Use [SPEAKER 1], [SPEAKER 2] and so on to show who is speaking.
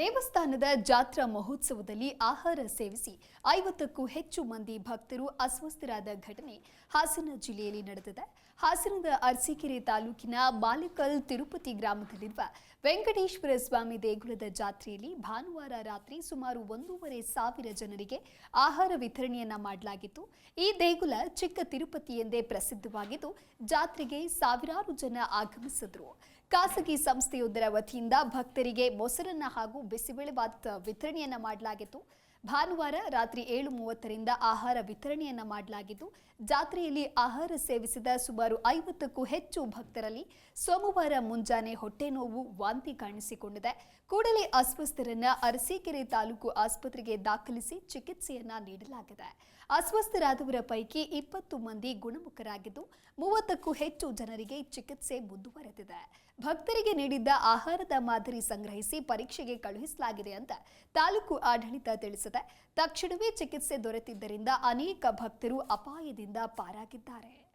[SPEAKER 1] ದೇವಸ್ಥಾನದ ಜಾತ್ರಾ ಮಹೋತ್ಸವದಲ್ಲಿ ಆಹಾರ ಸೇವಿಸಿ ಐವತ್ತಕ್ಕೂ ಹೆಚ್ಚು ಮಂದಿ ಭಕ್ತರು ಅಸ್ವಸ್ಥರಾದ ಘಟನೆ ಹಾಸನ ಜಿಲ್ಲೆಯಲ್ಲಿ ನಡೆದಿದೆ. ಹಾಸನದ ಅರಸೀಕೆರೆ ತಾಲೂಕಿನ ಮಾಲಿಕಲ್ ತಿರುಪತಿ ಗ್ರಾಮದಲ್ಲಿರುವ ವೆಂಕಟೇಶ್ವರ ಸ್ವಾಮಿ ದೇಗುಲದ ಜಾತ್ರೆಯಲ್ಲಿ ಭಾನುವಾರ ರಾತ್ರಿ ಸುಮಾರು ಒಂದೂವರೆ ಸಾವಿರ ಜನರಿಗೆ ಆಹಾರ ವಿತರಣೆಯನ್ನ ಮಾಡಲಾಗಿತ್ತು. ಈ ದೇಗುಲ ಚಿಕ್ಕ ತಿರುಪತಿ ಎಂದೇ ಪ್ರಸಿದ್ಧವಾಗಿದ್ದು, ಜಾತ್ರೆಗೆ ಸಾವಿರಾರು ಜನ ಆಗಮಿಸಿದ್ರು. ಖಾಸಗಿ ಸಂಸ್ಥೆಯೊಂದರ ವತಿಯಿಂದ ಭಕ್ತರಿಗೆ ಮೊಸರನ್ನ ಹಾಗೂ ಬಿಸಿಬೇಳೆಬಾತ್ ವಿತರಣೆಯನ್ನ ಮಾಡಲಾಗಿತ್ತು. ಭಾನುವಾರ ರಾತ್ರಿ ಏಳು ಮೂವತ್ತರಿಂದ ಆಹಾರ ವಿತರಣೆಯನ್ನ ಮಾಡಲಾಗಿದ್ದು, ಜಾತ್ರೆಯಲ್ಲಿ ಆಹಾರ ಸೇವಿಸಿದ ಸುಮಾರು ಐವತ್ತಕ್ಕೂ ಹೆಚ್ಚು ಭಕ್ತರಲ್ಲಿ ಸೋಮವಾರ ಮುಂಜಾನೆ ಹೊಟ್ಟೆ ನೋವು ವಾಂತಿ ಕಾಣಿಸಿಕೊಂಡಿದೆ. ಕೂಡಲೇ ಅಸ್ವಸ್ಥರನ್ನ ಅರಸೀಕೆರೆ ತಾಲೂಕು ಆಸ್ಪತ್ರೆಗೆ ದಾಖಲಿಸಿ ಚಿಕಿತ್ಸೆಯನ್ನ ನೀಡಲಾಗಿದೆ. ಅಸ್ವಸ್ಥರಾದವರ ಪೈಕಿ ಇಪ್ಪತ್ತು ಮಂದಿ ಗುಣಮುಖರಾಗಿದ್ದು, ಮೂವತ್ತಕ್ಕೂ ಹೆಚ್ಚು ಜನರಿಗೆ ಚಿಕಿತ್ಸೆ ಮುಂದುವರೆದಿದೆ. ಭಕ್ತರಿಗೆ ನೀಡಿದ್ದ ಆಹಾರದ ಮಾದರಿ ಸಂಗ್ರಹಿಸಿ ಪರೀಕ್ಷೆಗೆ ಕಳುಹಿಸಲಾಗಿದೆ ಅಂತ ತಾಲೂಕು ಆಡಳಿತ ತಿಳಿಸಿದೆ ತಕ್ಷಣವೇ ಚಿಕಿತ್ಸೆ ದೊರೆತಿದ್ದರಿಂದ ಅನೇಕ ಭಕ್ತರು ಅಪಾಯದಿಂದ ಪಾರಾಗಿದ್ದಾರೆ.